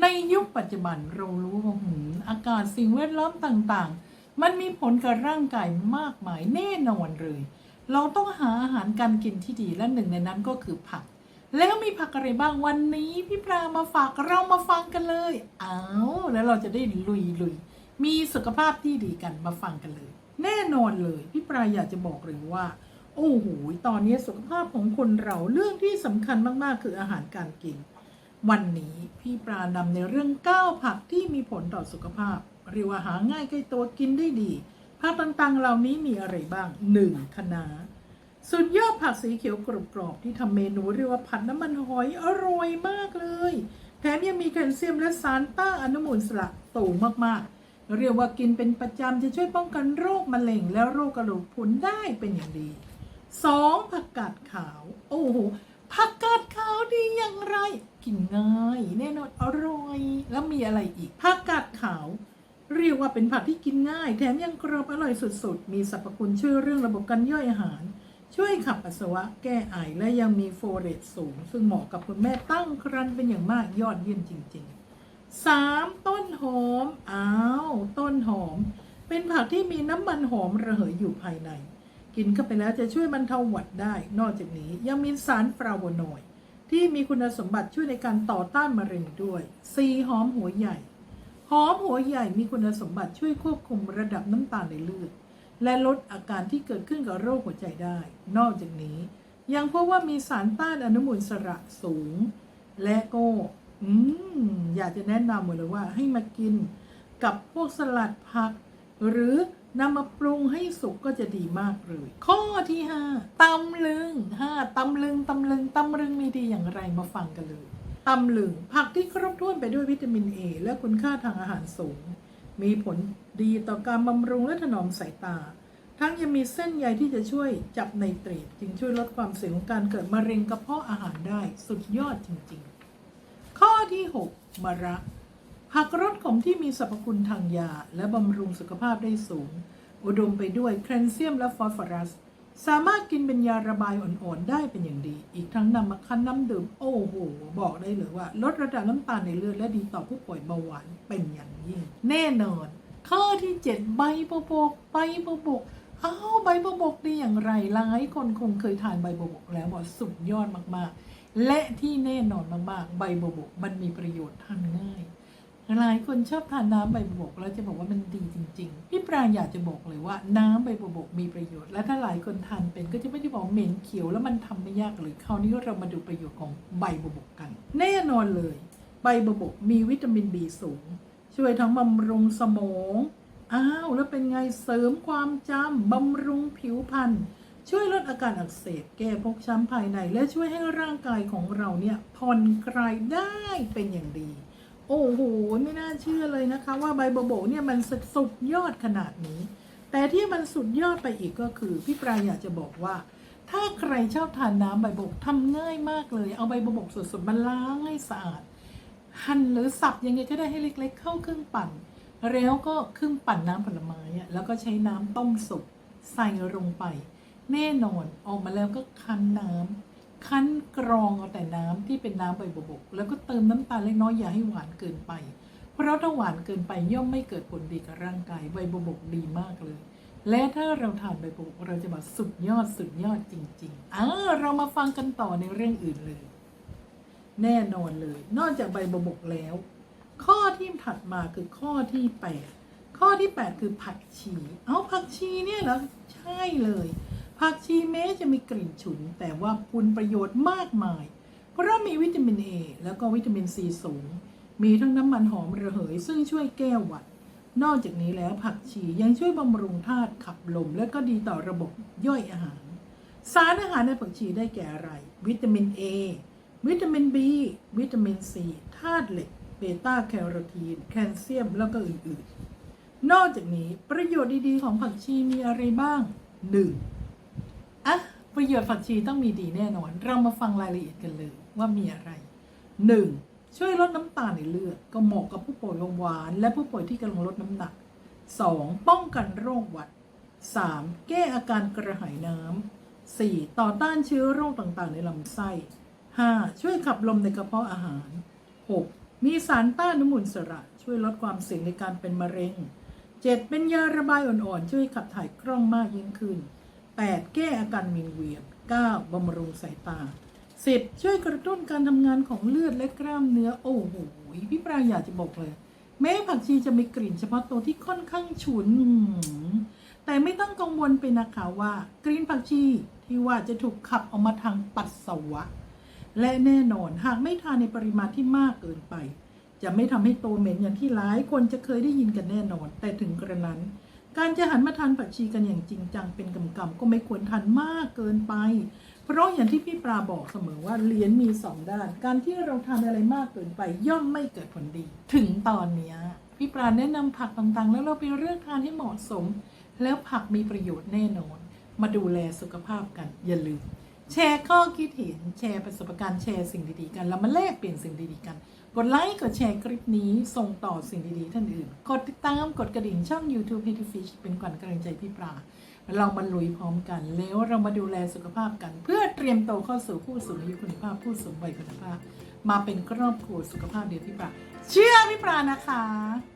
ในยุคปัจจุบันเรารู้ว่าหืมอากาศสิ่งแวดล้อมต่างๆ มันมีผลกับร่างกายมากมายแน่นอนเลย เราต้องหาอาหารการกินที่ดีและหนึ่งในนั้นก็คือผัก แล้วมีผักอะไรบ้างวันนี้พี่ปลามาฝากเรามาฟังกันเลยอ้าวแล้วเราจะได้ลุยลุยๆมีสุขภาพที่ดีกันมาฟังกันเลย แน่นอนเลยพี่ปลาอยากจะบอกเลยว่า โอ้โหตอนนี้สุขภาพของคนเราเรื่องที่สำคัญมากๆ คืออาหารการกิน วันนี้พี่ปลานำในเรื่อง 9 ผักที่มีผลต่อสุขภาพ เรียกว่าหาง่ายใกล้ตัวกินได้ดี ผักต่างๆ เหล่านี้มีอะไรบ้าง 1. คะน้าสุดยอดผักสีเขียวกรอบๆที่ทำเมนูเรียกว่าผัดน้ำมันหอยอร่อยมากเลย แถมยังมีแคลเซียมและสารต้านอนุมูลอิสระสูงมากๆ เรียกว่ากินเป็นประจำจะช่วยป้องกันโรคมะเร็งและโรคกระดูกพรุนได้เป็นอย่างดีสองผักกาดขาว โอ้โหผักกาดขาวดีอย่างไร กินง่าย แน่นอนอร่อย แล้วมีอะไรอีกผักกาดขาว เรียกว่าเป็นผักที่กินง่าย แถมยังกรอบอร่อยสุดๆ มีสรรพคุณช่วยเรื่องระบบการย่อยอาหาร ช่วยขับปัสสาวะแก้ไอและยังมีโฟเลตสูง ซึ่งเหมาะกับคุณแม่ตั้งครรภ์เป็นอย่างมากยอดเยี่ยมจริงๆ 3. ต้นหอม อ้าว ต้นหอม เป็นผักที่มีน้ำมันหอมระเหยอยู่ภายใน กินเข้าไปแล้วจะช่วยบรรเทาหวัดได้ นอกจากนี้ยังมีสารฟลาโวนอยด์ ที่มีคุณสมบัติช่วยในการต่อต้านมะเร็งด้วย 4. หอมหัวใหญ่ หอมหัวใหญ่มีคุณสมบัติช่วยควบคุมระดับน้ำตาลในเลือด และลดอาการที่เกิดขึ้นกับโรคหัวใจได้ นอกจากนี้ ยังพบว่ามีสารต้านอนุมูลอิสระสูง และก็อืมอยากจะแนะนำเลยว่าให้มากินกับพวกสลัดผัก หรือ นำมาปรุงให้สุกก็จะดีมากเลย ข้อที่5ตำลึงห้าตำลึงตำลึงตำลึงมีดีอย่างไรมาฟังกันเลยตำลึงผักที่ครบถ้วนไปด้วยวิตามินเอและคุณค่าทางอาหารสูง มีผลดีต่อการบำรุงและถนอมสายตา ทั้งยังมีเส้นใยที่จะช่วยจับไนเตรตจึงช่วยลดความเสี่ยงของการเกิดมะเร็งกระเพาะอาหารได้สุดยอดจริงๆ ข้อที่ 6 มะระ ผักรสขมที่มีสรรพคุณทางยา และบำรุงสุขภาพได้สูง อุดมไปด้วยแคลเซียมและฟอสฟอรัส สามารถกินเป็นยาระบายอ่อนๆ ได้เป็นอย่างดี อีกทั้งนำมาคั้นน้ำดื่ม โอ้โห บอกได้เลยว่า ลดระดับน้ำตาลในเลือดและดีต่อผู้ป่วยเบาหวานเป็นอย่างยิ่ง แน่นอนข้อที่ 7 ใบบัวบกใบบัวบกอ้าวใบบัวบกดีอย่างไรหลายคนคงเคยทานใบบัวบกแล้วบอกสุดยอดมากๆ และที่แน่นอนมากๆ ใบบัวบกมันมีประโยชน์ทานง่าย หลายคนชอบทานน้ำใบบัวบกแล้วจะบอกว่ามันดีจริง ๆ พี่ปรางอยากจะบอกเลยว่าน้ำใบบัวบกมีประโยชน์ และถ้าหลายคนทานเป็นก็จะไม่ได้บอกเหม็นเขียวแล้วมันทำไม่ยากเลยคราวนี้เรามาดูประโยชน์ของใบบัวบกกัน แน่นอนเลย ใบบัวบกมีวิตามินบีสูง ช่วยทั้งบำรุงสมองอ้าวแล้วเป็นไงเสริมความจำบำรุงผิวพรรณช่วยลดอาการอักเสบแก้พกช้ำภายใน และช่วยให้ร่างกายของเราเนี่ยผ่อนคลายได้เป็นอย่างดี โอ้โห ไม่น่าเชื่อเลยนะคะ ว่าใบโบโบเนี่ยมันสุดยอดขนาดนี้ แต่ที่มันสุดยอดไปอีกก็คือ พี่ปรายอยากจะบอกว่า ถ้าใครชอบทานน้ำใบบกทำง่ายมากเลย เอาใบโบกสดๆมาล้างให้สะอาด หั่นหรือสับยังไงก็ได้ให้เล็ก ๆ เข้าเครื่องปั่น แล้วก็เครื่องปั่นน้ำผลไม้อะแล้วก็ใช้น้ำต้มสุกใส่ลงไป แน่นอนออกมาแล้วก็คั้นน้ำ คั้นกรองเอาแต่น้ำที่เป็นน้ำใบบัวบก แล้วก็เติมน้ำตาลเล็กน้อยอย่าให้หวานเกินไป เพราะถ้าหวานเกินไปย่อมไม่เกิดผลดีกับร่างกายใบบัวบกดีมากเลย และถ้าเราทานใบบัวบกเราจะมาสุดยอดสุดยอดจริงๆอ่าเรามาฟังกันต่อในเรื่องอื่นเลย แน่นอนเลย นอกจากใบบัวบกแล้ว ข้อที่ถัดมาคือข้อที่8ข้อที่ 8 คือผักชี เอาผักชีเนี่ยเหรอใช่เลย ผักชีแม้จะมีกลิ่นฉุน แต่ว่าคุณประโยชน์มากมาย เพราะมีวิตามินเอแล้วก็วิตามินซีสูง มีทั้งน้ำมันหอมระเหย ซึ่งช่วยแก้หวัด นอกจากนี้แล้วผักชียังช่วยบำรุงธาตุขับลม และก็ดีต่อระบบย่อยอาหาร สารอาหารในผักชีได้แก่อะไร วิตามิน A วิตามิน B วิตามิน C ธาตุเหล็ก เบต้าแคโรทีน แคลเซียม แล้วก็อื่นๆ นอกจากนี้ประโยชน์ดีๆ ของผักชีมีอะไรบ้าง 1. อะประโยชน์ผักชีต้องมีดีแน่นอน เรามาฟังรายละเอียดกันเลยว่ามีอะไร 1. ช่วยลดน้ำตาลในเลือด ก็เหมาะกับผู้ป่วยเบาหวาน และผู้ป่วยที่กำลังลดน้ำหนัก 2. ป้องกันโรคหวัด 3. แก้อาการกระหายน้ำ 4. ต่อต้านเชื้อโรคต่างๆ ในลำไส้ 5. ช่วยขับลมในกระเพาะอาหาร 6. มีสารต้านอนุมูลอิสระ ช่วยลดความเสี่ยงในการเป็นมะเร็ง 7. เป็นยาระบายอ่อนๆ ช่วยขับถ่ายคล่องมากยิ่งขึ้น 8. แก้อาการวิงเวียน 9. บำรุงสายตา 10. ช่วยกระตุ้นการทำงานของเลือดและกล้ามเนื้อ โอ้โหพี่ปราอยากจะบอกเลย แม้ผักชีจะมีกลิ่นเฉพาะตัวที่ค่อนข้างฉุน แต่ไม่ต้องกังวลไปนะคะว่า กลิ่นผักชีที่ว่าจะถูกขับออกมาทางปัสสาวะ และแน่นอนหากไม่ทานในปริมาณที่มากเกินไป จะไม่ทำให้ตัวเหม็นอย่างที่หลายคนจะเคยได้ยินกันแน่นอน แต่ถึงกระนั้น การจะหันมาทานผักชีกันอย่างจริงจังเป็นกำกำก็ไม่ควรทานมากเกินไป เพราะอย่างที่พี่ปลาบอกเสมอว่าเหรียญมีสองด้าน การที่เราทานอะไรมากเกินไปย่อมไม่เกิดผลดี ถึงตอนนี้พี่ปลาแนะนำผักต่างๆ แล้วเราไปเลือกทานให้เหมาะสม แล้วผักมีประโยชน์แน่นอน มาดูแลสุขภาพกันอย่าลืม แชร์ข้อคิดเห็นแชร์ประสบการณ์แชร์สิ่งดีๆกันแล้วมาแลกเปลี่ยนสิ่งดีๆกัน กดไลค์กดแชร์คลิปนี้ส่งต่อสิ่งดีๆท่านอื่น กดติดตามกดกระดิ่งช่อง YouTube p e t y Fish เป็นขวัญกำลังใจพี่ปลาเรามาลุยพร้อมกัน แล้วเรามาดูแลสุขภาพกัน เพื่อเตรียมโตเข้าสู่ผู้สูงอายุคุณภาพผู้สูงวัยคุณภาพ มาเป็นครอบครัวสุขภาพเดียวพี่ปลาเชื่อพี่ปลานะคะ